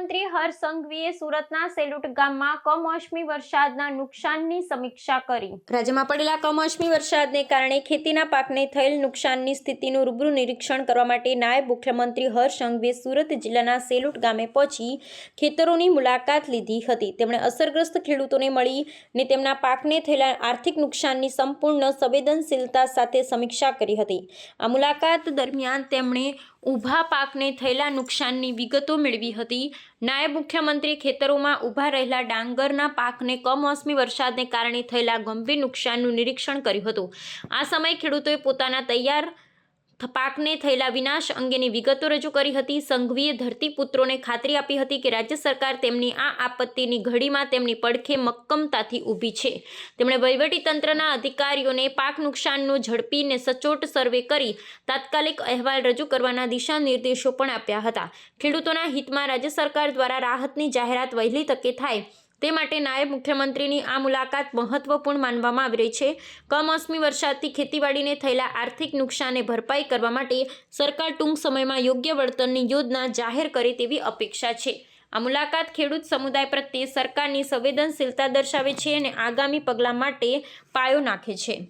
મુખ્યમંત્રી હર્ષ સંઘવીએ સુરતના સેલુટ ગામમાં કમોસમી વરસાદના નુકસાનની સમીક્ષા કરી. રાજ્યમાં પડેલા કમોસમી વરસાદને કારણે ખેતીના પાકને થયેલ નુકસાનની સ્થિતિનું રૂબરૂ નિરીક્ષણ કરવા માટે નાયબ મુખ્યમંત્રી હર્ષ સંઘવીએ સુરત જિલ્લાના સેલુટ ગામે પહોંચી ખેતરોની મુલાકાત લીધી હતી. તેમણે અસરગ્રસ્ત ખેડૂતોને મળી ને તેમના પાકને થયેલા આર્થિક નુકસાનની સંપૂર્ણ સંવેદનશીલતા સાથે સમીક્ષા કરી હતી. આ મુલાકાત દરમિયાન તેમણે ઊભા પાકને થયેલા નુકસાનની વિગતો મેળવી હતી. નાયબ મુખ્યમંત્રી ખેતરોમાં ઊભા રહેલા ડાંગરના પાકને કમોસમી વરસાદને કારણે થયેલા ગંભીર નુકસાનનું નિરીક્ષણ કર્યું હતું. આ સમયે ખેડૂતોએ પોતાના તૈયાર પાકને થયેલા વિનાશ અંગેની વિગતો રજૂ કરી હતી. સંઘવીએ ધરતીપુત્રોને ખાતરી આપી હતી કે રાજ્ય સરકાર તેમની આ આપત્તિની ઘડીમાં તેમની પડખે મક્કમતાથી ઊભી છે. તેમણે વહીવટીતંત્રના અધિકારીઓને પાક નુકસાનનું ઝડપીને સચોટ સર્વે કરી તાત્કાલિક અહેવાલ રજૂ કરવાના દિશા નિર્દેશો પણ આપ્યા હતા. ખેડૂતોના હિતમાં રાજ્ય સરકાર દ્વારા રાહતની જાહેરાત વહેલી તકે થાય તે માટે નાયબ મુખ્યમંત્રીની આ મુલાકાત મહત્વપૂર્ણ માનવામાં આવી રહી છે. કમોસમી વરસાદથી ખેતીવાડીને થયેલા આર્થિક નુકસાને ભરપાઈ કરવા માટે સરકાર ટૂંક સમયમાં યોગ્ય વળતરની યોજના જાહેર કરે તેવી અપેક્ષા છે. આ મુલાકાત ખેડૂત સમુદાય પ્રત્યે સરકારની સંવેદનશીલતા દર્શાવે છે અને આગામી પગલાં માટે પાયો નાખે છે.